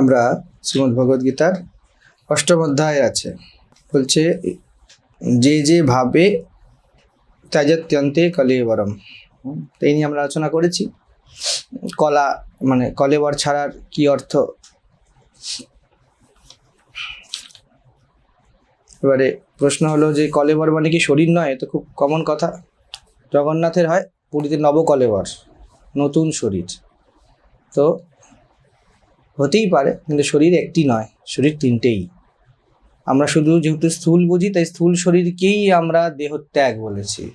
আমরা শ্রীমদ্ ভগবদ গীতার অষ্টম অধ্যায় আছে। বলছে, যে যে ভাবে ত্যাজাত্যন্তে কলেবরম। এই নিয়ে আমরা আলোচনা করেছি। কলা মানে কলেবর ছাড়ার কি অর্থ? এবারে প্রশ্ন হলো যে, কলেবর মানে কি শরীর নয়? তো খুব কমন কথা। জগন্নাথের হয় পুরীতে নবকলেবর, নতুন শরীর। তো হতেই পারে, কিন্তু শরীর একটি নয়, শরীর তিনটেই। আমরা শুধু যেহেতু স্থূল বুঝি, তাই স্থূল শরীরকেই আমরা দেহত্যাগ বলেছি।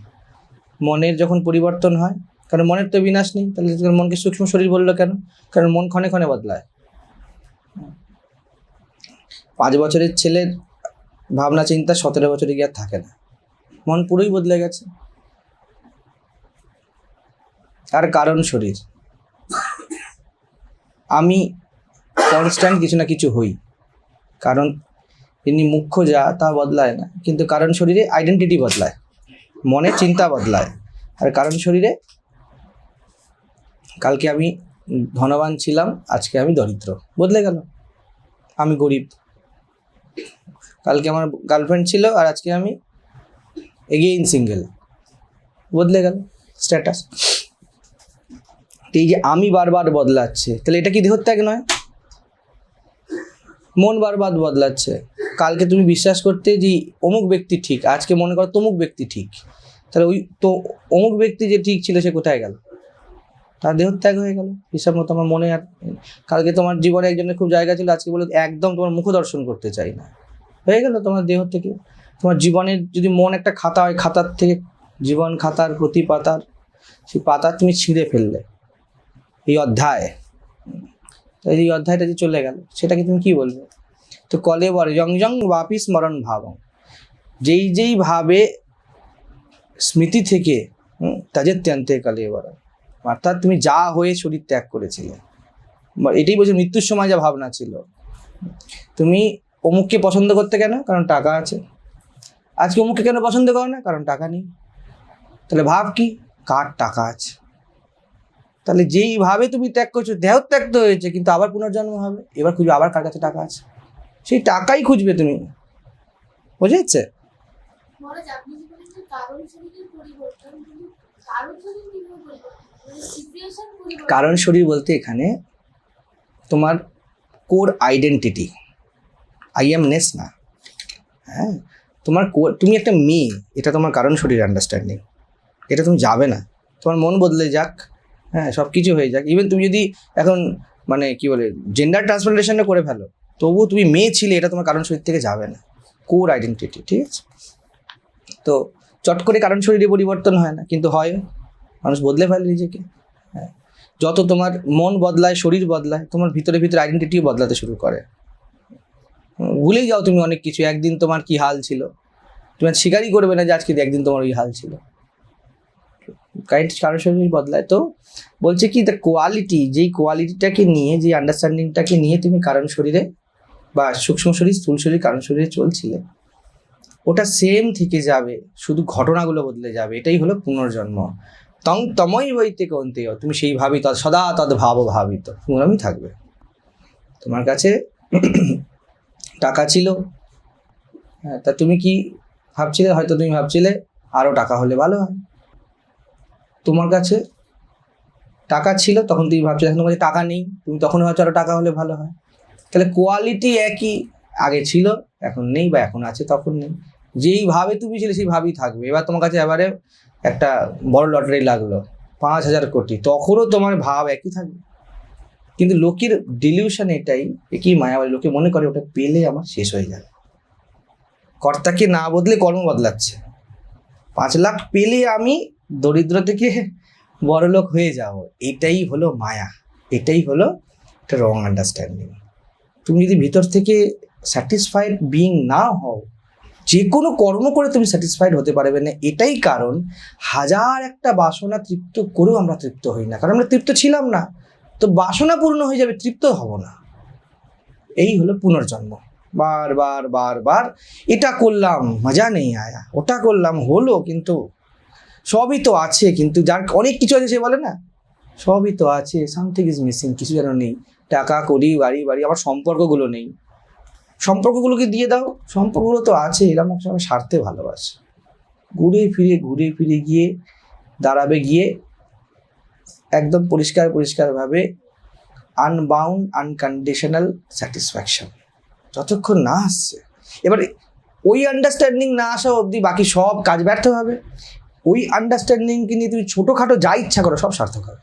মনের যখন পরিবর্তন হয়, কারণ মনের তো বিনাশ নেই, তাহলে মনকে সূক্ষ্ম শরীর বলল কেন? কারণ মন ক্ষণে ক্ষণে বদলায়। পাঁচ বছরের ছেলের ভাবনা, চিন্তা সতেরো বছরে গিয়ে আর থাকে না। মন পুরোই বদলে গেছে। আর কারণ শরীর। আমি কনস্ট্যান্ট কিছু না কিছু হই। কারণ তিনি মুখ্য যা তা বদলায় না। কিন্তু কারণ শরীরে আইডেন্টিটি বদলায় মনে চিন্তা বদলায়। আর কারণ শরীরে কালকে আমি ধনবান ছিলাম, আজকে আমি দরিদ্র। বদলে গেল। আমি গরিব। কালকে আমার গার্লফ্রেন্ড ছিল আর আজকে আমি এগেইন সিঙ্গেল বদলে গেল স্ট্যাটাস এই যে আমি বারবার বদলাচ্ছে, তাহলে এটা কি দেহত্যাগ নয়? মন বারবার বদলাচ্ছে। কালকে তুমি বিশ্বাস করতে যে অমুক ব্যক্তি ঠিক, আজকে মনে করো তমুক ব্যক্তি ঠিক। তাহলে ওই তো অমুক ব্যক্তি যে ঠিক ছিল সে কোথায় গেল? তার দেহত্যাগ হয়ে গেল। হিসাব মতো আমার মনে আর কালকে তোমার জীবনে একজনের খুব জায়গা ছিল, আজকে বলে একদম তোমার মুখ দর্শন করতে চাই না। হয়ে গেল তোমার দেহ থেকে। তোমার জীবনের যদি মন একটা খাতা হয়, খাতার থেকে জীবন খাতার প্রতি পাতার, সেই পাতা তুমি ছিঁড়ে ফেললে। এই অধ্যায়। এই অধ্যায়টা যে চলে গেল, সেটাকে তুমি কি বলবে? তো কলে বলে জং জং বাপি স্মরণ ভাবং। যেই যেই ভাবে স্মৃতি থেকে তাজের ত্যান্তে কালে বরং অর্থাৎ তুমি যা হয়ে শরীর ত্যাগ করেছিলে। এটাই বলছে মৃত্যুর সময় যা ভাবনা ছিল। তুমি অমুককে পছন্দ করতে কেন? কারণ টাকা আছে। আজকে অমুককে কেন পছন্দ করো না? কারণ টাকা নেই। তাহলে ভাব কি? কার টাকা আছে? তাহলে যেইভাবে তুমি ত্যাগ করছ দেহ ত্যাগ তো হয়েছে কিন্তু আবার পুনর্জন্ম হবে। এবার খুঁজবে আবার কার কাছে টাকা আছে? সেই টাকাই খুঁজবে তুমি। বুঝে যাচ্ছে? কারণ শরীর মানে কারণ শরীর বলতে এখানে তোমার core identity I am ness না। হ্যাঁ? তোমার core- তুমি একটা মেয়ে এটা তোমার কারণ শরীর আন্ডারস্ট্যান্ডিং এটা তুমি যাবে না। তোমার মন বদলে যাক। হ্যাঁ সব কিছু হয়ে যাক। ইভেন তুমি যদি এখন মানে কি বলে জেন্ডার ট্রান্সপ্লান্টেশনটা করে ফেলো, তবুও তুমি মেয়ে ছিলে, এটা তোমার কারণ শরীর থেকে যাবে না। কোর আইডেন্টিটি ঠিক আছে? তো চট করে কারণ শরীরে পরিবর্তন হয় না, কিন্তু হয়। মানুষ বদলে ফেলে নিজেকে। হ্যাঁ যত তোমার মন বদলায়, শরীর বদলায়, তোমার ভিতরে ভিতরে আইডেন্টিটিও বদলাতে শুরু করে। ভুলেই যাও তুমি অনেক কিছু। একদিন তোমার কি হাল ছিল? তুমি স্বীকারই করবে না যে আজকে একদিন তোমার ওই হাল ছিল। কারেন্ট কারোর শরীর বদলায়। তো বলছে কি দ্য কোয়ালিটি যেই কোয়ালিটিটাকে নিয়ে যে আন্ডারস্ট্যান্ডিংটাকে নিয়ে তুমি কারণ শরীরে বা সূক্ষ্ম শরীর, স্থূল শরীর, কারণ শরীরে চলছিলে, ওটা সেম থেকে যাবে, শুধু ঘটনাগুলো বদলে যাবে। এটাই হলো পুনর্জন্ম। তং তমই বইতে কন্তে তুমি সেই ভাবিত, সদা তদ ভাব ভাবিত পুনরামই থাকবে। তোমার কাছে টাকা ছিল হ্যাঁ তা তুমি কি ভাবছিলে? হয়তো তুমি ভাবছিলে আরও টাকা হলে ভালো হয়। তোমার কাছে টাকা ছিল, তখন তুমি ভাবছিলে এখন তোমার কাছে টাকা নেই, তুমি তখন হয়তো আরও টাকা হলে ভালো হয়। তাহলে কোয়ালিটি একই, আগে ছিল, এখন নেই বা এখন আছে, তখন নেই। যেইভাবে তুমি ছিলে সেইভাবেই থাকবে। এবার তোমার কাছে এবারে একটা বড় লটারি লাগল, পাঁচ হাজার কোটি, তখনও তোমার ভাব একই থাকবে। কিন্তু লোকের ডিলিউশন এটাই একই মায়াবাড়ি লোকে মনে করে ওটা পেলে আমার শেষ হয়ে যাবে। কর্তাকে না বদলে কর্ম বদলাচ্ছে। পাঁচ লাখ পেলে আমি দরিদ্র থেকে বড় লোক হয়ে যাব এটাই হলো মায়া। এটাই হলো একটা রং আন্ডারস্ট্যান্ডিং তুমি যদি ভিতর থেকে স্যাটিসফাইড বিং না হও যে কোনো কর্ম করে তুমি স্যাটিসফাইড হতে পারবে না। এটাই কারণ, হাজার একটা বাসনা তৃপ্ত করেও আমরা তৃপ্ত হই না। কারণ আমরা তৃপ্ত ছিলাম না, তো বাসনা পূর্ণ হয়ে যাবে, তৃপ্ত হব না। এই হলো পুনর্জন্ম। বারবার বারবার, এটা করলাম, মজা নেই, আয়া। ওটা করলাম, হলো, কিন্তু সবই তো আছে, কিন্তু যার অনেক কিছু আছে সে বলে না। সবই তো আছে সামথিং ইজ মিসিং কিছু যেন নেই। টাকা, করি, বাড়ি বাড়ি, আমার সম্পর্কগুলো নেই। সম্পর্কগুলোকে দিয়ে দাও, সম্পর্কগুলো তো আছে এরকম সময় স্বার্থে ভালোবাসে। ঘুরে ফিরে ঘুরে ফিরে গিয়ে, দাঁড়াবে গিয়ে, একদম পরিষ্কার, পরিষ্কারভাবে আনবাউন্ড আনকন্ডিশনাল স্যাটিসফ্যাকশন যতক্ষণ না আসছে, এবারে ওই আন্ডারস্ট্যান্ডিং না আসা অবধি বাকি সব কাজ ব্যর্থ হবে। ওই আন্ডারস্ট্যান্ডিংকে নিয়ে তুমি ছোটোখাটো যা ইচ্ছা করো সব সার্থক হবে।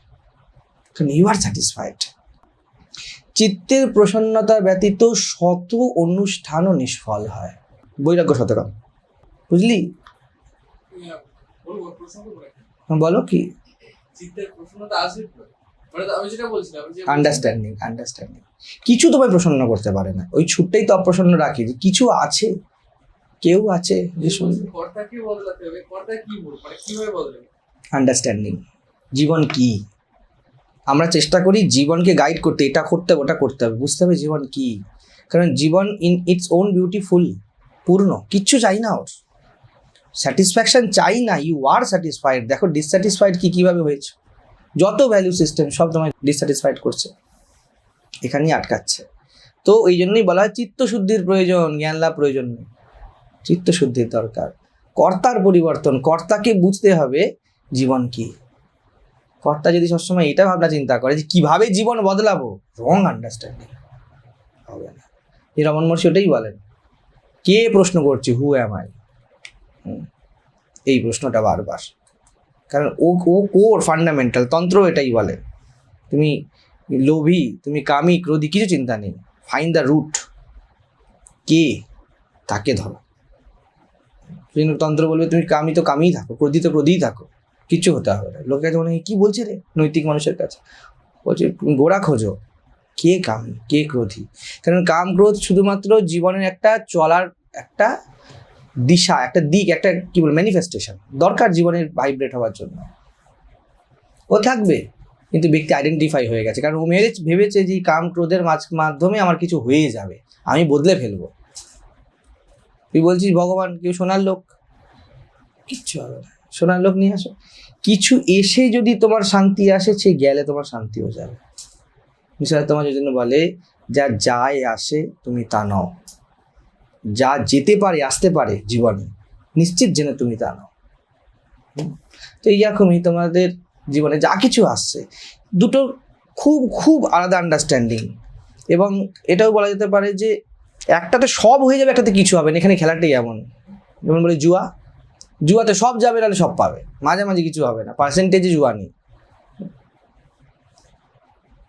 কারণ ইউ আর স্যাটিসফাইড চিত্তের প্রসন্নতা ব্যতীত শত অনুষ্ঠানও নিষ্ফল হয়। বৈরাগ্য শতকম বুঝলি? নাকি? বলো কি? তো? মানে আন্ডারস্ট্যান্ডিং আন্ডারস্ট্যান্ডিং কিছু তোমায় প্রসন্ন করতে পারে না। ওই ছুটটাই তো অপ্রসন্ন রাখি যে কিছু আছে। কেউ আছে যে শুনবে বলব মানে আন্ডারস্ট্যান্ডিং জীবন কি? আমরা চেষ্টা করি জীবনকে গাইড করতে এটা করতে হবে ওটা করতে হবে। বুঝতে হবে জীবন কি? কারণ জীবন ইন ইটস ওন বিউটিফুল পূর্ণ। কিচ্ছু চাই না ওর। স্যাটিসফ্যাকশন চাই না ইউ আর স্যাটিসফাইড দেখো ডিসস্যাটিসফাইড কি কীভাবে হয়েছে? যত ভ্যালু সিস্টেম সব তোমায় ডিসস্যাটিসফাইড করছে। এখানেই আটকাচ্ছে। তো এই জন্যই বলা হয় চিত্তশুদ্ধির প্রয়োজন জ্ঞান লাভ প্রয়োজন নেই। চিত্তশুদ্ধির দরকার। কর্তার পরিবর্তন, কর্তাকে বুঝতে হবে জীবন কি। কর্তা যদি সবসময় এটা ভাবনা চিন্তা করে যে কীভাবে জীবন বদলাবো রং আন্ডারস্ট্যান্ডিং হবে না। এই রমন মহর্ষি ওটাই বলেন, কে প্রশ্ন করছে হু অ্যাম আই এই প্রশ্নটা বারবার। কারণ ও ও কোর ফান্ডামেন্টাল তন্ত্র এটাই বলে। তুমি লোভী, তুমি কামি ক্রোধী কিছু চিন্তা নেই। ফাইন দ্য রুট কে? তাকে ধরো। তন্ত্র বলবে, তুমি কামি তো কামিই থাকো ক্রোধী তো ক্রোধীই থাকো, কিচ্ছু হতে হবে না। লোকের কাছে মনে হয় কি বলছে রে? নৈতিক মানুষের কাছে। বলছে, গোড়া খোঁজো, কে কামি, কে ক্রোধী? কারণ কাম ক্রোধ শুধুমাত্র জীবনের একটা চলার একটা দিশা, একটা দিক, একটা কি বল ম্যানিফেস্টেশন দরকার জীবনের ভাইব্রেট হওয়ার জন্য। ও থাকবে, কিন্তু ব্যক্তি আইডেন্টিফাই হয়ে গেছে। কারণ ও মেরে ভেবেছে যে কাম ক্রোধের মাধ্যমে আমার কিছু হয়ে যাবে, আমি বদলে ফেলব। তুই বলছিস ভগবান, কেউ সোনার লোক? কিচ্ছু হবে না। সোনার লোক নিয়ে আসো। কিছু এসে যদি তোমার শান্তি আসে, সে গেলে তোমার শান্তি হয়ে যাবে। মিশাল তোমার জন্য বলে, যা যায়, আসে, তুমি তা নাও। যা যেতে পারে, আসতে পারে জীবনে, নিশ্চিত জেনে তুমি তা নাও? তো এইরকমই তোমাদের জীবনে যা কিছু আসছে, দুটো খুব খুব আলাদা আন্ডারস্ট্যান্ডিং এবং এটাও বলা যেতে পারে যে একটাতে সব হয়ে যাবে, একটাতে কিছু হবে না। এখানে খেলাটাই এমন। যেমন বলে জুয়া। জুয়াতে সব যাবে, নাহলে সব পাবে। মাঝে মাঝে কিছু হবে না। পার্সেন্টেজে জুয়া নেই।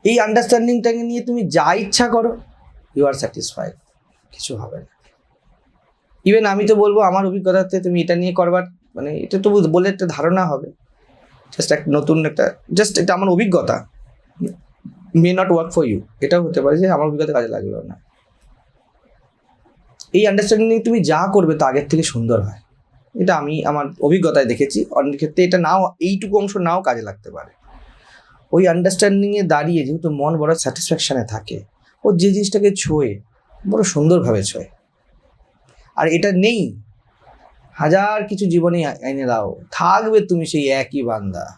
এই আন্ডারস্ট্যান্ডিংটাকে নিয়ে তুমি যা ইচ্ছা করো ইউ আর স্যাটিসফাইড কিছু হবে না। ইভেন আমি তো বলব, আমার অভিজ্ঞতাতে তুমি এটা নিয়ে করবার মানে এটা তো বলে একটা ধারণা হবে। জাস্ট এক নতুন একটা জাস্ট এটা আমার অভিজ্ঞতা। May not work for you এটাও হতে পারে যে আমার অভিজ্ঞতা কাজে লাগল না। এই আন্ডারস্ট্যান্ডিং তুমি যা করবে তা আগের থেকে সুন্দর হয়। এটা আমি আমার অভিজ্ঞতায় দেখেছি। অনেক ক্ষেত্রে এটা নাও, এইটুকু অংশ নাও কাজে লাগতে পারে। ওই আন্ডারস্ট্যান্ডিংয়ে দাঁড়িয়ে যেহেতু মন বড় স্যাটিসফ্যাকশানে থাকে, ও যে জিনিসটাকে ছোঁয়ে, বড় সুন্দরভাবে ছোঁয়ে। আর এটা নেই। হাজার কিছু জীবনে এনে দাও। থাকবে তুমি সেই একই বান্দা।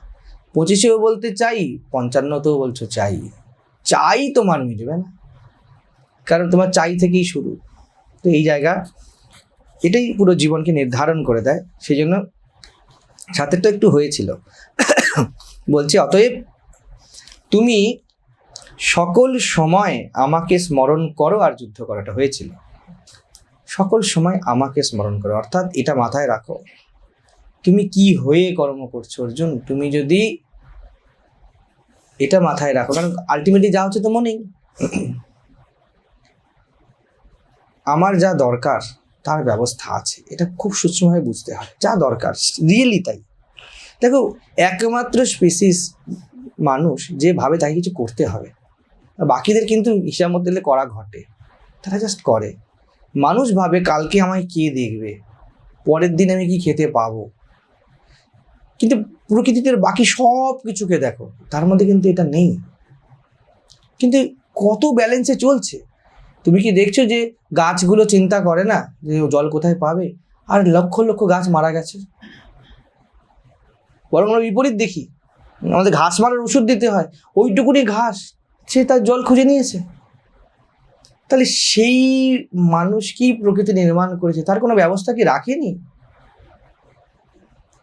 পঁচিশেও বলতে চাই, পঞ্চান্নতেও বলছো চাই। চাই তোমার মিটবে না। কারণ তোমার চাই থেকেই শুরু। তো এই জায়গা এটাই পুরো জীবনকে নির্ধারণ করে দেয় সেই জন্য সাথেরটা একটু হয়েছিল। বলছি, অতএব তুমি সকল সময় আমাকে স্মরণ করো আর যুদ্ধ করাটা হয়েছিল। সকল সময় আমাকে স্মরণ করো, অর্থাৎ এটা মাথায় রাখো। তুমি কি হয়ে কর্ম করছ অর্জুন? তুমি যদি এটা মাথায় রাখো, কারণ আলটিমেটলি যা হচ্ছে তো মনেই। আমার যা দরকার, তার ব্যবস্থা আছে। এটা খুব সূক্ষ্মভাবে বুঝতে হয়। যা দরকার রিয়েলি তাই। দেখো, একমাত্র স্পিসিস মানুষ যে ভাবে তাকে কিছু করতে হবে বাকিদের কিন্তু হিসাব মধ্যে দিলে করা ঘটে। তারা জাস্ট করে। মানুষ ভাবে কালকে আমায় কে দেখবে, পরের দিন আমি কি খেতে পাবো। কিন্তু প্রকৃতিতে বাকি সব কিছুকে দেখো, তার মধ্যে কিন্তু এটা নেই। কিন্তু কত ব্যালেন্সে চলছে? তুমি কি দেখছ যে গাছগুলো চিন্তা করে না যে জল কোথায় পাবে? আর লক্ষ লক্ষ গাছ মারা গেছে। বরং আমরা বিপরীত দেখি। আমাদের ঘাস মারার ওষুধ দিতে হয়। ওইটুকুনি ঘাস সে তার জল খুঁজে নিয়েছে। তাহলে সেই মানুষ কি প্রকৃতি নির্মাণ করেছে? তার কোনো ব্যবস্থা কি রাখেনি?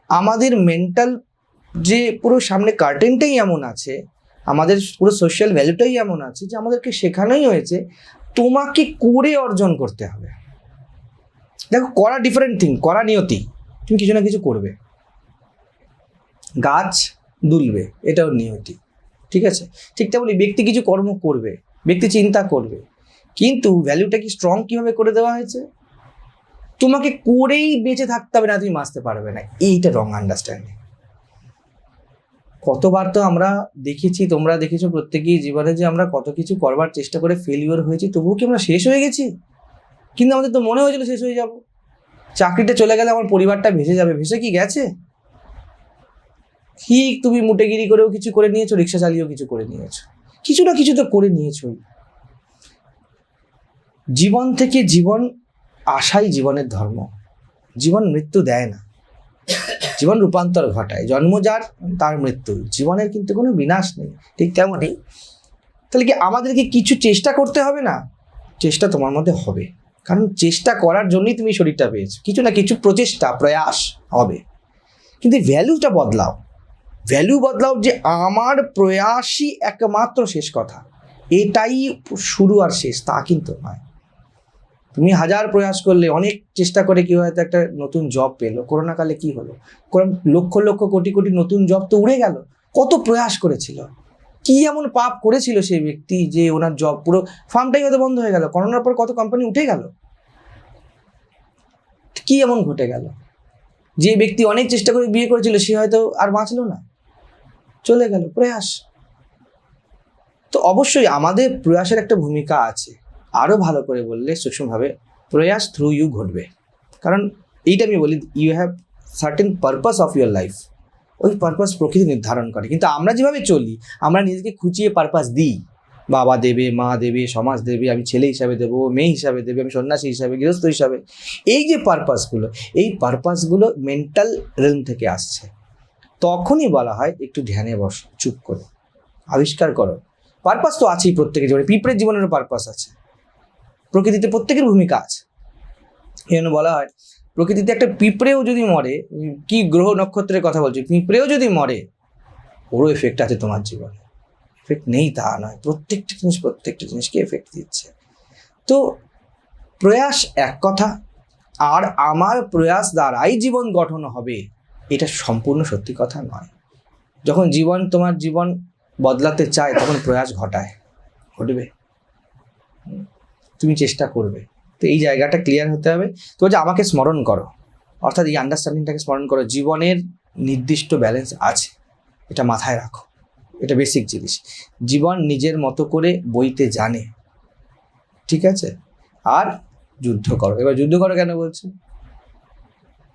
আমাদের মেন্টাল যে পুরো সামনে কার্টেনটাই এমন আছে, আমাদের পুরো সোশ্যাল ভ্যালুটাই এমন আছে যে আমাদেরকে শেখানোই হয়েছে তোমাকে করে অর্জন করতে হবে। দেখো, করা ডিফারেন্ট থিং করা নিয়তি। তুমি কিছু না কিছু করবে। গাছ দুলবে, এটাও নিয়তি। ঠিক আছে? ঠিক তেমনই ব্যক্তি কিছু কর্ম করবে, ব্যক্তি চিন্তা করবে। কিন্তু ভ্যালুটা কি স্ট্রং কীভাবে করে দেওয়া হয়েছে? তোমাকে করেই বেঁচে থাকতে হবে না, তুমি বাঁচতে পারবে না। এইটা রং আন্ডারস্ট্যান্ডিং কতবার তো আমরা দেখেছি, তোমরা দেখেছ প্রত্যেকেই জীবনে যে আমরা কত কিছু করবার চেষ্টা করে ফেলিওর হয়েছি, তবুও কি আমরা শেষ হয়ে গেছি? কিন্তু আমাদের তো মনে হয়েছিল শেষ হয়ে যাব। চাকরিটা চলে গেলে আমার পরিবারটা ভেসে যাবে, ভেসে কি গেছে? ঠিক তুমি মুটেগিরি করেও কিছু করে নিয়েছো, রিক্সা চালিয়েও কিছু করে নিয়েছো? কিছু না কিছু তো করে নিয়েছোই। জীবন থেকে জীবন আশাই জীবনের ধর্ম। জীবন মৃত্যু দেয় না। জীবন রূপান্তর ঘটায়। জন্ম যার, তার মৃত্যু। জীবনের কিন্তু কোনো বিনাশ নেই, ঠিক তেমনই। তাহলে কি আমাদেরকে কিছু চেষ্টা করতে হবে না? চেষ্টা তোমার মধ্যে হবে। কারণ চেষ্টা করার জন্যই তুমি শরীরটা পেয়েছ। কিছু না কিছু প্রচেষ্টা, প্রয়াস হবে। কিন্তু ভ্যালুটা বদলাও। ভ্যালু বদলাও যে আমার প্রয়াসই একমাত্র শেষ কথা। এটাই শুরু আর শেষ, তা কিন্তু নয়। তুমি হাজার প্রয়াস করলে, অনেক চেষ্টা করে কেউ হয়তো একটা নতুন জব পেল। করোনাকালে কি হলো? কারণ লক্ষ লক্ষ কোটি কোটি নতুন জব তো উড়ে গেল। কত প্রয়াস করেছিল? কি এমন পাপ করেছিল সেই ব্যক্তি যে ওনার জব পুরো ফার্মটাই হয়তো বন্ধ হয়ে গেল, করোনার পর কত কোম্পানি উঠে গেল? কি এমন ঘটে গেল? যে ব্যক্তি অনেক চেষ্টা করে বিয়ে করেছিল, সে হয়তো আর বাঁচলো না। চলে গেল, প্রয়াস। তো অবশ্যই আমাদের প্রয়াসের একটা ভূমিকা আছে। আরও ভালো করে বললে সূক্ষ্মভাবে প্রয়াস থ্রু ইউ ঘটবে। কারণ এইটা আমি বলি you have certain purpose of your life ওই পারপাস প্রকৃতি নির্ধারণ করে। কিন্তু আমরা যেভাবে চলি, আমরা নিজেকে খুঁচিয়ে পারপাস দিই। বাবা দেবে, মা দেবে, সমাজ দেবে, আমি ছেলে হিসাবে দেবো, মেয়ে হিসাবে দেবে, আমি সন্ন্যাসী হিসাবে, গৃহস্থ হিসাবে। এই যে পারপাসগুলো এই পারপাসগুলো মেন্টাল রেলম থেকে আসছে। তখনই বলা হয়, একটু ধ্যানে বসো, চুপ করে। আবিষ্কার করো। পারপাস তো আছেই প্রত্যেকের জীবনে, পিঁপড়ের জীবনেরও পারপাস আছে। প্রকৃতিতে প্রত্যেকের ভূমিকা আছে। এই জন্য বলা হয়, প্রকৃতিতে একটা পিঁপড়েও যদি মরে, কি গ্রহ নক্ষত্রের কথা বলছি, পিঁপড়েও যদি মরে, ওরও এফেক্ট আছে তোমার জীবনে। এফেক্ট নেই তা নয়, প্রত্যেকটা জিনিস, প্রত্যেকটা জিনিসকে এফেক্ট দিচ্ছে। তো প্রয়াস এক কথা, আর আমার প্রয়াস দ্বারাই জীবন গঠন হবে, এটা সম্পূর্ণ সত্যি কথা নয়। যখন জীবন, তোমার জীবন বদলাতে চায়, তখন প্রয়াস ঘটায়, ঘটবে। তুমি চেষ্টা করবে। তো এই জায়গাটা ক্লিয়ার হতে হবে। তো যে আমাকে স্মরণ করো। অর্থাৎ এই আন্ডারস্ট্যান্ডিংটাকে স্মরণ করো। জীবনের নির্দিষ্ট ব্যালেন্স আছে। এটা মাথায় রাখো। এটা বেসিক জিনিস। জীবন নিজের মতো করে বইতে জানে। ঠিক আছে? আর যুদ্ধ করো। এবার যুদ্ধ করো কেন বলছে?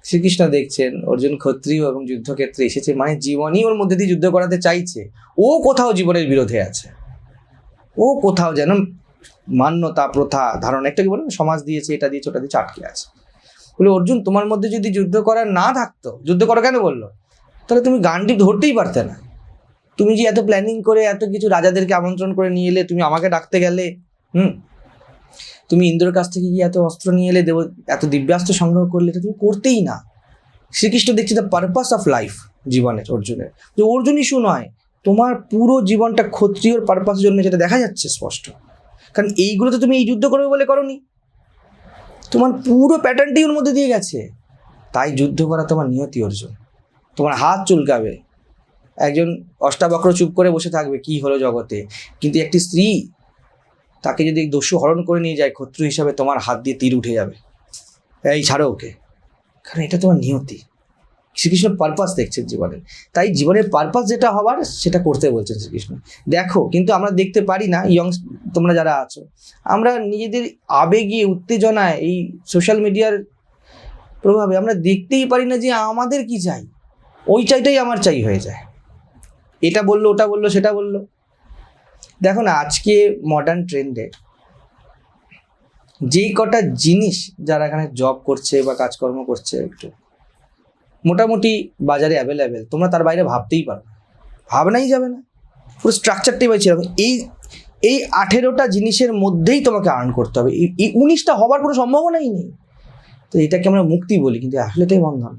শ্রীকৃষ্ণ দেখছেন, অর্জুন ক্ষত্রিয় এবং যুদ্ধক্ষেত্রে এসেছে। মানে জীবনই ওর মধ্যে দিয়ে যুদ্ধ করাতে চাইছে। ও কোথাও জীবনের বিরোধে আছে। ও কোথাও যেন মান্যতা, প্রথা, ধারণা, একটা কি বলে? সমাজ দিয়েছে, এটা দিয়েছে, ওটা দিয়েছে, আটকে আছে। বলে, অর্জুন, তোমার মধ্যে যদি যুদ্ধ করার না থাকতো, যুদ্ধ করো কেন বলল? তাহলে তুমি গানটি ধরতেই পারতে না। তুমি যে এত প্ল্যানিং করে, এত কিছু রাজাদেরকে আমন্ত্রণ করে নিয়ে এলে, তুমি আমাকে ডাকতে গেলে, হুম? তুমি ইন্দ্রের কাছ থেকে গিয়ে এত অস্ত্র নিয়ে এলে, দেব, এত দিব্যাস্ত্র সংগ্রহ করলে, এটা তুমি করতেই না। শ্রীকৃষ্ণ দেখছি দ্য পারপাস অফ লাইফ জীবনের, অর্জুনের। যে অর্জুন ইস্যু নয় তোমার পুরো জীবনটা ক্ষত্রিয়র পারপাসের জন্য যেটা দেখা যাচ্ছে, স্পষ্ট। কারণ এইগুলো তো তুমি এই যুদ্ধ করবে বলে করনি। তোমার পুরো প্যাটার্নটাই ওর মধ্যে দিয়ে গেছে। তাই যুদ্ধ করা তোমার নিয়তি অর্জুন। তোমার হাত চুলকাবে। একজন অষ্টাবক্র চুপ করে বসে থাকবে কি হলো জগতে। কিন্তু একটি স্ত্রী তাকে যদি দস্যু হরণ করে নিয়ে যায় ক্ষত্রু হিসাবে তোমার হাত দিয়ে তীর উঠে যাবে। এই ছাড়ো ওকে। কারণ এটা তোমার নিয়তি। শ্রীকৃষ্ণ পারপাস দেখছেন জীবনের তাই জীবনের পারপাস যেটা হবার সেটা করতে বলছেন শ্রীকৃষ্ণ। দেখো, কিন্তু আমরা দেখতে পারি না ইয়ং তোমরা যারা আছো, আমরা নিজেদের আবেগে উত্তেজনায়, এই সোশ্যাল মিডিয়ার প্রভাবে আমরা দেখতেই পারি না যে আমাদের কি চাই। ওই চাইটাই আমার চাই হয়ে যায়। এটা বলল, ওটা বলল, সেটা বলল। দেখো না, আজকে মডার্ন ট্রেন্ডে যেই কটা জিনিস যারা এখানে জব করছে বা কাজকর্ম করছে একটু মোটামুটি বাজারে অ্যাভেলেবেল তোমরা তার বাইরে ভাবতেই পারো। ভাবনাই যাবে না। পুরো স্ট্রাকচারটাই পাইছি এরকম। এই এই আঠেরোটা জিনিসের মধ্যেই তোমাকে আর্ন করতে হবে। এই- উনিশটা হবার কোনো সম্ভাবনাই নেই। তো এটাকে আমরা মুক্তি বলি, কিন্তু আসলে এটাই বন্ধন।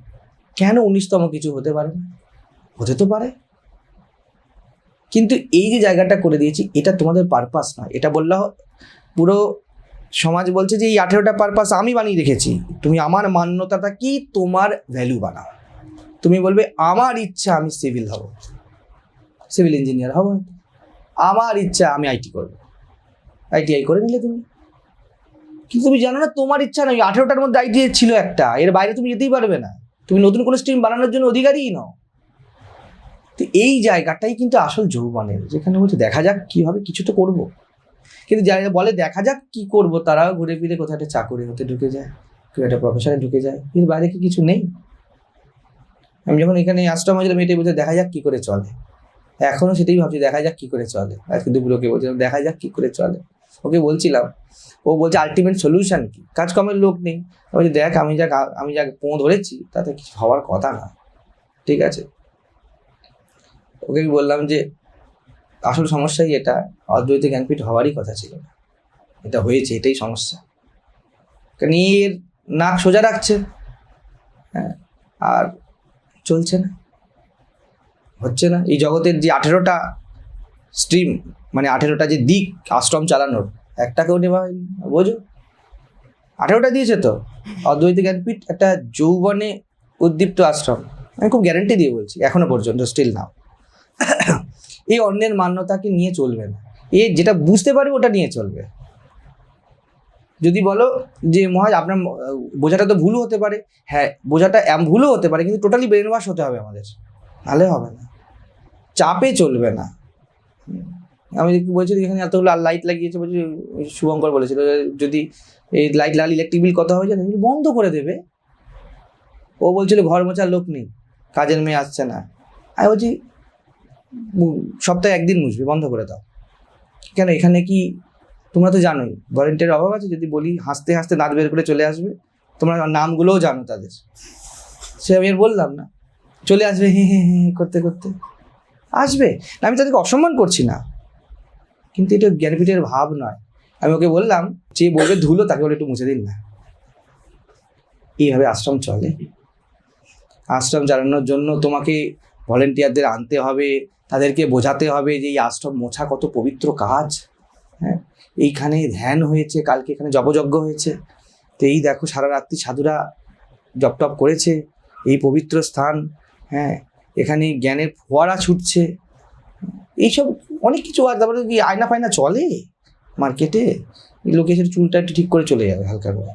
কেন উনিশতম কিছু হতে পারে না? হতে তো পারে। কিন্তু এই যে জায়গাটা করে দিয়েছি, এটা তোমাদের পারপাস নয়। এটা বললে পুরো সমাজ বলছে যে, এই আঠেরোটা পারপাস আমি বানিয়ে রেখেছি। তুমি আমার মান্যতাটা কি তোমার ভ্যালু বানাও? তুমি বলবে, আমার ইচ্ছা আমি সিভিল হব। সিভিল ইঞ্জিনিয়ার হব আমার ইচ্ছা আমি আইটি করব। আইটিআই করে নিলে তুমি। কিন্তু তুমি জানো না, তোমার ইচ্ছা নয় আঠেরোটার মধ্যে আইটিআই ছিল একটা। এর বাইরে তুমি যেতেই পারবে না। তুমি নতুন কোনো স্ট্রিম বানানোর জন্য অধিকারীই নও। তো এই জায়গাটাই কিন্তু আসল যৌবনের, যেখানে বলছে, দেখা যাক কীভাবে কিছু তো করব। কিন্তু যারা বলে, দেখা যাক কি করব, তারাও ঘুরে ফিরে কোথাও একটা চাকরি হতে ঢুকে যায়, কেউ একটা প্রফেশনে ঢুকে যায়, কিন্তু বাইরে কি কিছু নেই। আমি যখন এখানে আশ্রম হয়েছিলাম এটাই বলতে দেখা যাক কি করে চলে। এখনও সেটাই ভাবছি, দেখা যাক কি করে চলে। আজকে দুপুরকে বলছিলাম দেখা যাক কি করে চলে। ওকে বলছিলাম, ও বলছে আলটিমেট সলিউশন কি? কাজকর্মের লোক নেই। বলছি, দেখ, আমি যা আমি যা পো ধরেছি, তাতে কিছু হওয়ার কথা না। ঠিক আছে? ওকে বললাম যে, আসল সমস্যাই এটা, অদ্বৈত জ্ঞানপীঠ হওয়ারই কথা ছিল না। এটা হয়েছে, এটাই সমস্যা। কারণ এর নাক সোজা রাখছে। হ্যাঁ আর চলছে না। হচ্ছে না। এই জগতের যে আঠেরোটা স্ট্রিম মানে আঠেরোটা যে দিক আশ্রম চালানোর, একটাকেও নেওয়া হয়নি। বোঝো? আঠেরোটা দিয়েছে তো? অদ্বৈত জ্ঞানপীঠ একটা যৌবনে উদ্দীপ্ত আশ্রম। আমি খুব গ্যারেন্টি দিয়ে বলছি, এখনও পর্যন্ত স্টিল নাও এই অন্যের মান্যতাকে নিয়ে চলবে না। এ যেটা বুঝতে পারবে, ওটা নিয়ে চলবে। যদি বলো যে মহাজ আপনার বোঝাটা তো ভুলও হতে পারে। হ্যাঁ বোঝাটা ভুলও হতে পারে, কিন্তু টোটালি ব্রেন ওয়াশ হতে হবে আমাদের। নাহলে হবে না। চাপে চলবে না। আমি বলছি, এখানে এতগুলো লাইট লাগিয়েছে বলছি শুভঙ্কর বলেছিল যদি এই লাইট লাল ইলেকট্রিক বিল কথা হয়ে যায় বন্ধ করে দেবে। ও বলছিল, ঘর মোছার লোক নেই, কাজের মেয়ে আসছে না। আমি বলছি সপ্তাহে একদিন মুছবে, বন্ধ করে দাও। কেন, এখানে কি তোমরা তো জানোই ভলেন্টিয়ার অভাব আছে, যদি বলি হাসতে হাসতে দাঁত বের করে চলে আসবে, তোমরা নামগুলোও জানো তাদের। সে আমি আর বললাম না, চলে আসবে, হে হে হে করতে করতে। আসবে আমি তাদেরকে অসম্মান করছি না, কিন্তু এটা জ্ঞানপীঠের ভাব নয়। আমি ওকে বললাম, যে বলবে ধুলো, তাকে বলে একটু মুছে দিন না। এইভাবে আশ্রম চলে। আশ্রম চালানোর জন্য তোমাকে ভলেন্টিয়ারদের আনতে হবে, তাদেরকে বোঝাতে হবে যে এই আশ্রম মোছা কত পবিত্র কাজ। হ্যাঁ এইখানে ধ্যান হয়েছে, কালকে এখানে জপযজ্ঞ হয়েছে। তো এই দেখো সারা রাত্রি সাধুরা জপ টপ করেছে, এই পবিত্র স্থান হ্যাঁ এখানে জ্ঞানের ফোয়ারা ছুটছে। এইসব অনেক কিছু আর, তারপরে কি আয়না ফায়না চলে মার্কেটে? লোকে এসে চুলটা একটু ঠিক করে চলে যাবে হালকা করে।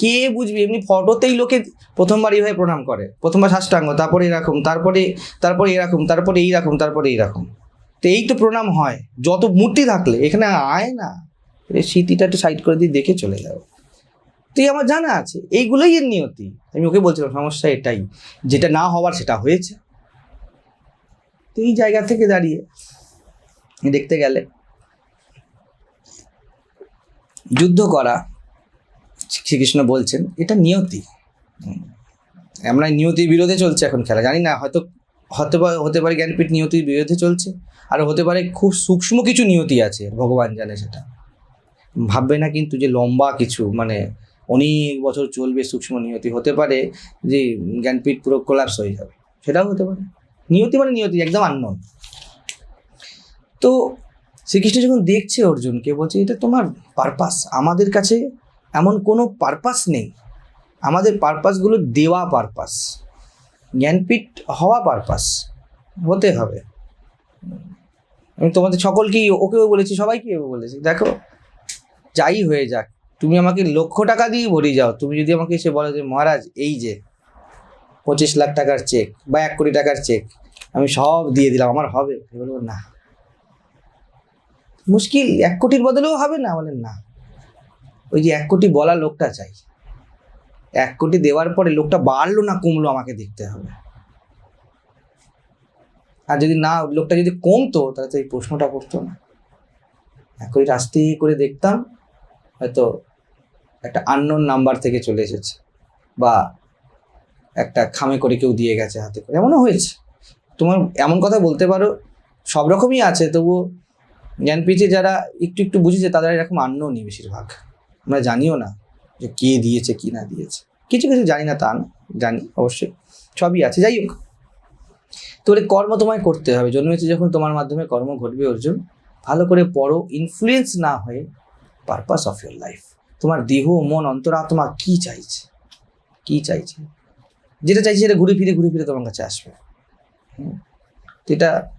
কে বুঝবি? এমনি ফটোতেই লোকে প্রথমবার এইভাবে প্রণাম করে। প্রথমবার সাষ্টাঙ্গ, তারপরে এরকম, তারপরে তারপরে এরকম, তারপরে এইরকম তারপরে এইরকম। তো এই তো প্রণাম হয়। যত মূর্তি থাকলে, এখানে আয় না। স্মৃতিটা একটু সাইড করে দিয়ে দেখে চলে যাবে তুই আমার জানা আছে, এইগুলোই এর নিয়তি। আমি ওকে বলছিলাম, সমস্যা এটাই, যেটা না হওয়ার সেটা হয়েছে। তো এই জায়গা থেকে দাঁড়িয়ে দেখতে গেলে, যুদ্ধ করা শ্রীকৃষ্ণ বলছেন, এটা নিয়তি। আমরা নিয়তির বিরোধে চলছে এখন খেলা। জানি না, হয়তো হতে পারে হতে পারে জ্ঞানপীঠ নিয়তির বিরোধে চলছে, আর হতে পারে খুব সূক্ষ্ম কিছু নিয়তি আছে, ভগবান জানে সেটা। ভাববে না কিন্তু যে লম্বা কিছু মানে অনেক বছর চলবে সূক্ষ্ম নিয়তি, হতে পারে যে জ্ঞানপীঠ পুরো কোলাপস হয়ে যাবে, সেটাও হতে পারে। নিয়তি মানে নিয়তি, একদম আননোন তো শ্রীকৃষ্ণ যখন দেখছে অর্জুনকে, বলছে, এটা তোমার পারপাস আমাদের কাছে এমন কোনো পারপাস নেই। আমাদের পারপাসগুলো দেওয়া পারপাস জ্ঞানপীঠ হওয়া পারপাস হতে হবে। আমি তোমাদের সকলকেই, ওকেও বলেছি, সবাইকে বলেছি, দেখো, যাই হয়ে যাক, তুমি আমাকে লক্ষ টাকা দিয়ে ভরি যাও, তুমি যদি আমাকে এসে বলো যে, মহারাজ, এই যে, পঁচিশ লাখ টাকার চেক বা এক কোটি টাকার চেক আমি সব দিয়ে দিলাম, আমার হবে? বলব, না। মুশকিল, এক কোটির বদলেও হবে না, বলেন না। ওই যে এক কোটি বলা লোকটা চাই। এক কোটি দেওয়ার পরে লোকটা বাড়লো না, কমলো, আমাকে দেখতে হবে। আর যদি না, লোকটা যদি কমতো, তাহলে তো এই প্রশ্নটা করতো না। এক কোটি আস্তে করে দেখতাম, হয়তো একটা আননোন নাম্বার থেকে চলে এসেছে, বা একটা খামে করে কেউ দিয়ে গেছে হাতে করে। এমনও হয়েছে। তোমার এমন কথা বলতে পারো, সব রকমই আছে, তবুও জ্ঞান পেয়েছে যারা একটু একটু বুঝেছে, তাদের এরকম আন্ন নেই বেশিরভাগ। আমরা জানিও না। যে কে দিয়েছে, কি না দিয়েছে। কিছু কিছু জানি না তা না, জানি অবশ্যই, সবই আছে। যাই হোক, তো এই কর্ম তোমায় করতে হবে। জন্মেছে যখন তোমার মাধ্যমে কর্ম ঘটবে, অর্জুন। ভালো করে পড়ো ইনফ্লুয়েন্স না হয়ে পারপাস অফ ইয়োর লাইফ তোমার দেহ, মন অন্তরাত্মা কি চাইছে? কি চাইছে? যেটা চাইছে সেটা ঘুরে ফিরে ঘুরে ফিরে তোমার কাছে আসবে। এটা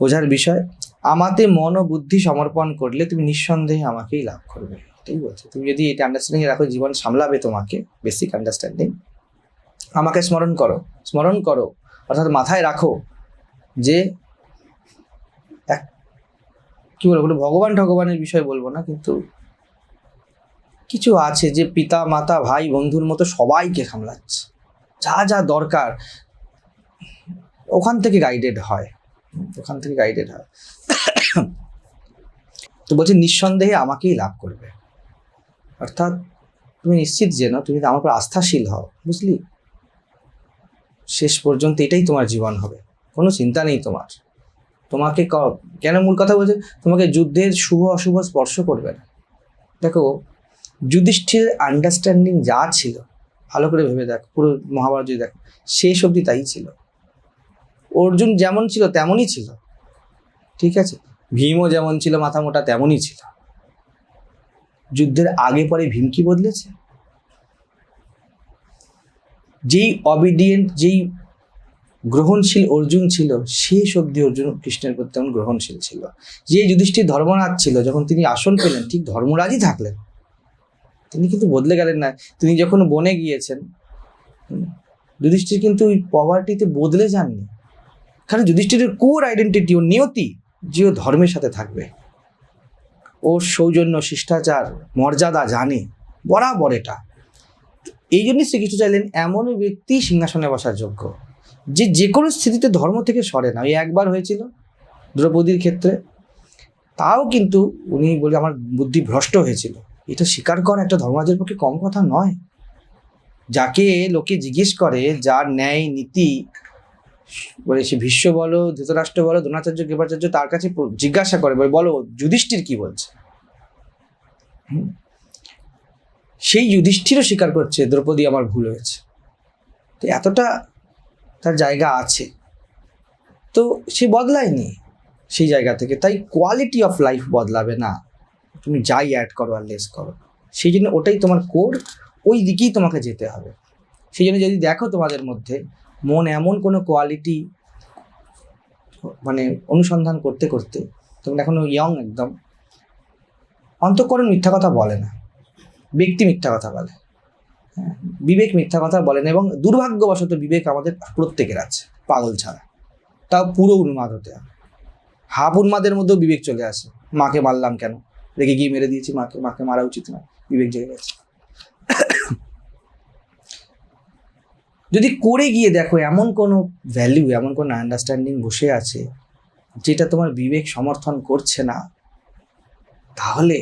বোঝার বিষয়। আমাতে মন ও বুদ্ধি সমর্পণ করলে তুমি নিঃসন্দেহে আমাকেই লাভ করবে। এটাই বলছে। তুমি যদি এটা আন্ডারস্ট্যান্ডিং রাখো, জীবন সামলাবে তোমাকে বেসিক আন্ডারস্ট্যান্ডিং আমাকে স্মরণ করো স্মরণ করো, অর্থাৎ মাথায় রাখো যে এক কি বলব ভগবান ঠগবানের বিষয় বলব না, কিন্তু কিছু আছে যে পিতা, মাতা, ভাই, বন্ধুর মতো সবাইকে সামলাচ্ছে। যা যা দরকার, ওখান থেকে গাইডেড হয়। ওখান থেকে গাইডেড হয়। তো বলছে, নিঃসন্দেহে আমাকেই লাভ করবে। অর্থাৎ তুমি নিশ্চিত যে না, তুমি আমার উপর আস্থাশীল হও, বুঝলি? শেষ পর্যন্ত এটাই তোমার জীবন হবে। কোনো চিন্তা নেই তোমার। তোমাকে ক- কেন মূল কথা বলছে? তোমাকে যুদ্ধের শুভ অশুভ স্পর্শ করবে না। দেখো যুধিষ্ঠির আন্ডারস্ট্যান্ডিং যা ছিল, ভালো করে ভেবে দেখ, পুরো মহাভারত যদি দেখ, শেষ অবধি তাই ছিল। অর্জুন যেমন ছিল, তেমনই ছিল। ঠিক আছে? ভীমও যেমন ছিল মাথা মোটা তেমনই ছিল। যুদ্ধের আগে পরে ভীম কি বদলেছে? যেই অবিডিয়েন্ট যেই গ্রহণশীল অর্জুন ছিল, শেষ অবধি অর্জুন কৃষ্ণের প্রতি তেমন গ্রহণশীল ছিল। যে যুধিষ্ঠির ধর্মরাজ ছিল, যখন তিনি আসন পেলেন, ঠিক ধর্মরাজই থাকলেন। তিনি কিন্তু বদলে গেলেন না। তিনি যখন বনে গিয়েছেন যুধিষ্ঠির কিন্তু ওই পভার্টিতে বদলে যাননি। কারণ যুধিষ্ঠিরের কোর আইডেন্টিটি ও নিয়তি, যে ও ধর্মের সাথে থাকবে। ওর সৌজন্য, শিষ্টাচার, মর্যাদা জানে। বরাবর এটা। এই জন্যই শ্রীকৃষ্ণ চাইলেন এমন ব্যক্তি সিংহাসনে বসার যোগ্য, যে যে কোনো স্থিতিতে ধর্ম থেকে সরে না। ওই একবার হয়েছিল দ্রৌপদীর ক্ষেত্রে। তাও কিন্তু উনি বলে, আমার বুদ্ধি ভ্রষ্ট হয়েছিল। এটা স্বীকার করা একটা ধর্মরাজের পক্ষে কম কথা নয়। যাকে লোকে জিজ্ঞেস করে, যার ন্যায়, নীতি বলে সে ভীষ্ম বলো, ধৃতরাষ্ট্র বলো, দ্রোণাচার্য কৃপাচার্য তার কাছে জিজ্ঞাসা করে, বলে যুধিষ্ঠির কি বলছে। সেই যুধিষ্ঠিরও স্বীকার করছে, দ্রৌপদী আমার ভুল হয়েছে। তো এতটা তার জায়গা আছে। তো সে বদলায়নি সেই জায়গা থেকে। তাই কোয়ালিটি অফ লাইফ বদলাবে না। তুমি যাই অ্যাড করো আর লেস করো। সেই জন্য ওটাই তোমার কোর ওই দিকেই তোমাকে যেতে হবে। সেই জন্য যদি দেখো তোমাদের মধ্যে মন এমন কোনো কোয়ালিটি মানে অনুসন্ধান করতে করতে তখন এখনও ইয়ং একদম অন্তঃকরণ মিথ্যা কথা বলে না ব্যক্তি মিথ্যা কথা বলে হ্যাঁ, বিবেক মিথ্যা কথা বলে না এবং দুর্ভাগ্যবশত বিবেক আমাদের প্রত্যেকের আছে পাগল ছাড়া তাও পুরো উন্মাদ হতে হবে হাফ উন্মাদের মধ্যেও বিবেক চলে আসে মাকে মারলাম কেন রেগে গিয়ে মেরে দিয়েছি মাকে মাকে মারা উচিত না বিবেক জেগে গেছে। যদি করে গিয়ে দেখো, এমন কোনো ভ্যালু এমন কোনো আন্ডারস্ট্যান্ডিং বসে আছে, যেটা তোমার বিবেক সমর্থন করছে না, তাহলে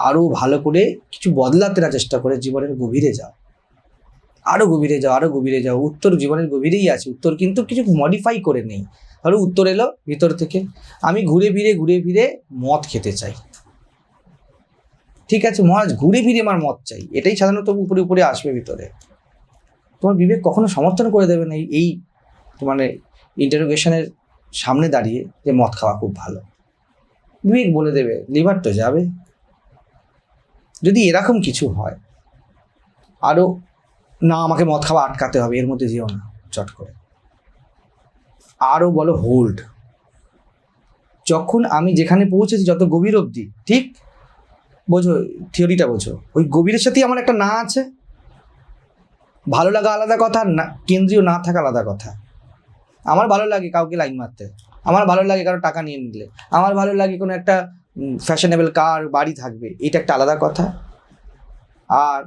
আরও ভালো করে কিছু বদলাতে না চেষ্টা করে জীবনের গভীরে যাও। আরও গভীরে যাও আরও গভীরে যাও। উত্তর জীবনের গভীরেই আছে, উত্তর কিন্তু কিছু মডিফাই করে নেই। ধরো উত্তর এলো ভিতর থেকে, আমি ঘুরে ফিরে ঘুরে ফিরে মদ খেতে চাই। ঠিক আছে, মহারাজ, ঘুরে ফিরে আমার মদ চাই। এটাই সাধারণত উপরে উপরে আসবে ভিতরে। তোমার বিবেক কখনো সমর্থন করে দেবে না এই- মানে ইন্টারোগেশনের সামনে দাঁড়িয়ে যে মদ খাওয়া খুব ভালো। বিবেক বলে দেবে লিভার তো যাবে। যদি এরকম কিছু হয় আরও না আমাকে মদ খাওয়া আটকাতে হবে, এর মধ্যে যেও না, চট করে। আরও বলো হোল্ড যখন আমি যেখানে পৌঁছেছি যত গভীর অবধি, ঠিক? বোঝো থিওরিটা বোঝো। ওই গভীরের সাথেই আমার একটা না আছে? ভালো লাগা আলাদা কথা না, কেন্দ্রীয় না থাকা আলাদা কথা। আমার ভালো লাগে কাউকে লাইন মারতে। আমার ভালো লাগে কারও টাকা নিয়ে নিলে। আমার ভালো লাগে কোনো একটা ফ্যাশনেবল কার বাড়ি থাকবে। এটা একটা আলাদা কথা। আর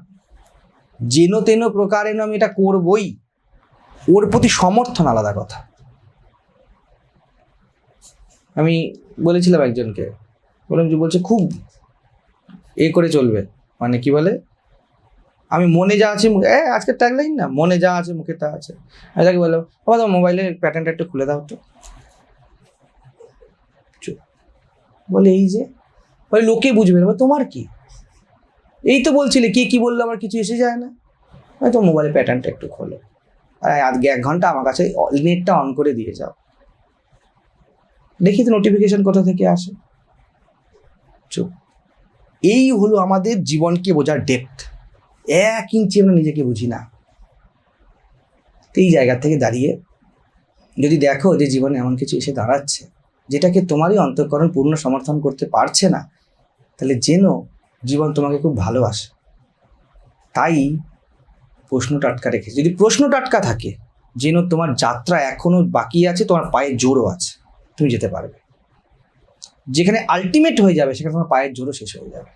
যেন তেন প্রকারেণ আমি এটা করবই, ওর প্রতি সমর্থন আলাদা কথা। আমি বলেছিলাম একজনকে, বললাম যে বলছে খুব এ করে চলবে। মানে কি বলে? আমি মনে যা আছে মুখে আজকে ট্যাগলাইন না? মনে যা আছে মুখে তা আছে। আমি তাকে বললাম, বাবা, তোমার মোবাইলের প্যাটার্নটা একটু খুলে দাও তো। বলে, এই যে? বলে, লোকে বুঝবে না। তোমার কি? এই তো বলছিলে, কে কি বলল আমার কিছু এসে যায় না। হয়তো মোবাইলের প্যাটার্নটা একটু খোলো। আর আজকে এক ঘণ্টা আমার কাছে নেটটা অন করে দিয়ে যাও। দেখি তো নোটিফিকেশন কোথা থেকে আসে। চুপ। এই হলো আমাদের জীবনকে বোঝার ডেপথ এক ইঞ্চি আমরা নিজেকে বুঝি না। এই জায়গা থেকে দাঁড়িয়ে যদি দেখো যে জীবনে এমন কিছু এসে দাঁড়াচ্ছে, যেটাকে তোমারই অন্তঃকরণ পূর্ণ সমর্থন করতে পারছে না, তাহলে জেনো জীবন তোমাকে খুব ভালোবাসে। তাই প্রশ্ন টাটকা রেখেছে যদি প্রশ্ন টাটকা থাকে যেন তোমার যাত্রা এখনও বাকি আছে, তোমার পায়ের জোরও আছে, তুমি যেতে পারবে। যেখানে আলটিমেট হয়ে যাবে, সেখানে তোমার পায়ের জোরও শেষ হয়ে যাবে।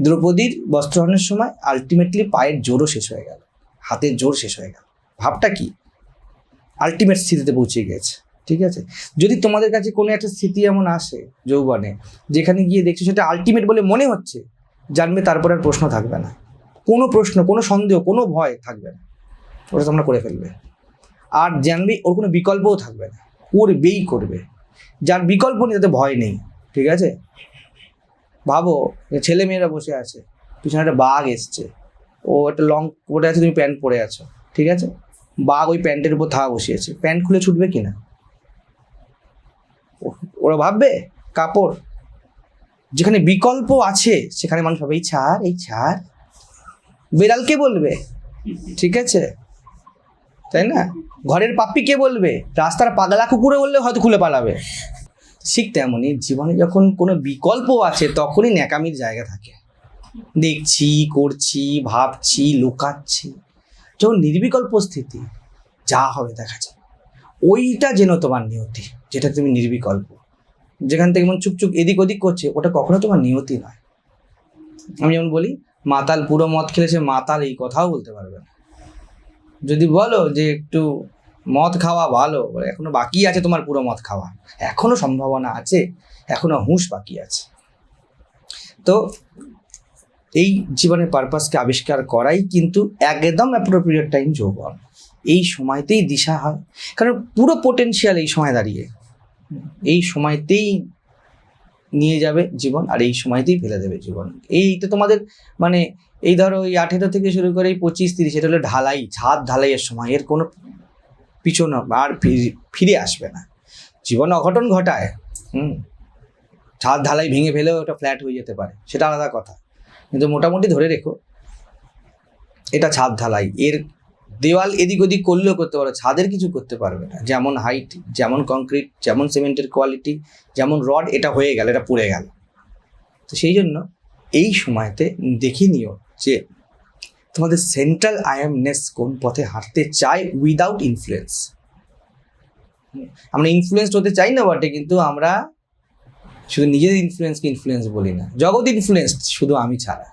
দ্রৌপদীর বস্ত্রহরণের সময় আলটিমেটলি পায়ের জোরও শেষ হয়ে গেল। হাতের জোর শেষ হয়ে গেল। ভাবটা কি? আলটিমেট স্থিতিতে পৌঁছে গেছে। ঠিক আছে? যদি তোমাদের কাছে কোনো একটা স্থিতি এমন আসে যৌবনে, যেখানে গিয়ে দেখছ সেটা আলটিমেট বলে মনে হচ্ছে, জানবে তারপর আর প্রশ্ন থাকবে না। কোনো প্রশ্ন, কোনো সন্দেহ, কোনো ভয় থাকবে না। ওটা তোমরা করে ফেলবে। আর জানবে, ওর কোনো বিকল্পও থাকবে না। করবেই করবে। যার বিকল্প নেই, তাতে ভয় নেই। ঠিক আছে? ভাবো যে ছেলে মেয়েরা বসে আছে, পিছনে একটা বাঘ এসছে। ও একটা লং পরে আছে, তুমি প্যান্ট পরে আছো, ঠিক আছে? বাঘ ওই প্যান্টের উপর থাকা বসিয়েছে। প্যান্ট খুলে ছুটবে কি না? ওরা ভাববে, কাপড়। যেখানে বিকল্প আছে, সেখানে মানুষ ভাবে, এই ছাড় এই ছাড়। বেড়ালকে বলবে? ঠিক আছে? তাই না? ঘরের পাপ্পি কে বলবে? রাস্তার পাগলা কুকুরে বললে হয়তো খুলে পালাবে। ঠিক তেমনই জীবনে যখন কোনো বিকল্প আছে, তখনই ন্যাকামির জায়গা থাকে। দেখছি, করছি, ভাবছি, লুকাচ্ছি। যখন নির্বিকল্প স্থিতি, যা হবে দেখা যাবে। ওইটা যেন তোমার নিয়তি, যেটা তুমি নির্বিকল্প। যেখান থেকে মন চুপ চুপ এদিক ওদিক করছে, ওটা কখনো তোমার নিয়তি নয়। আমি যেমন বলি, মাতাল পুরো মদ খেলেছে মাতাল, এই কথাও বলতে পারবে না। যদি বলো যে একটু মদ খাওয়া ভালো, এখনও বাকি আছে তোমার পুরো মদ খাওয়া। এখনও সম্ভাবনা আছে, এখনও হুঁশ বাকি আছে। তো এই জীবনের পারপাসকে আবিষ্কার করাই কিন্তু একদম অ্যাপ্রোপ্রিয়েট টাইম যৌবন। এই সময়তেই দিশা হয়, কারণ পুরো পোটেনশিয়াল এই সময় দাঁড়িয়ে। এই সময়তেই নিয়ে যাবে জীবন আর এই সময়তেই ফেলে দেবে জীবন। এইটা তোমাদের মানে এই ধরো এই আঠেরো থেকে শুরু করে এই পঁচিশ, তিরিশ, এটা হলো ঢালাই, ছাদ ঢালাইয়ের সময়। এর কোনো পিছন আর ফিরে- আসবে না। জীবন অঘটন ঘটায়, হুম? ছাদ ঢালাই ভেঙে ফেলেও ওটা ফ্ল্যাট হয়ে যেতে পারে, সেটা আলাদা কথা। কিন্তু মোটামুটি ধরে রেখো, এটা ছাদ ঢালাই। এর দেওয়াল এদিক ওদিক করলেও করতে পারো, ছাদের কিছু করতে পারবে না। যেমন হাইট যেমন কংক্রিট যেমন সিমেন্টের কোয়ালিটি যেমন রড এটা হয়ে গেল, এটা পুড়ে গেল। তো সেই জন্য এই সময়তে দেখে নিও যে তোমাদের সেন্ট্রাল আয়ামনেস কোন পথে হাঁটতে চায় উইদাউট ইনফ্লুয়েন্স আমরা ইনফ্লুয়েসড হতে চাই না বটে, কিন্তু আমরা শুধু নিজেদের ইনফ্লুয়েন্সকে ইনফ্লুয়েন্স বলি না। জগৎ ইনফ্লুয়েন্সড শুধু আমি ছাড়া।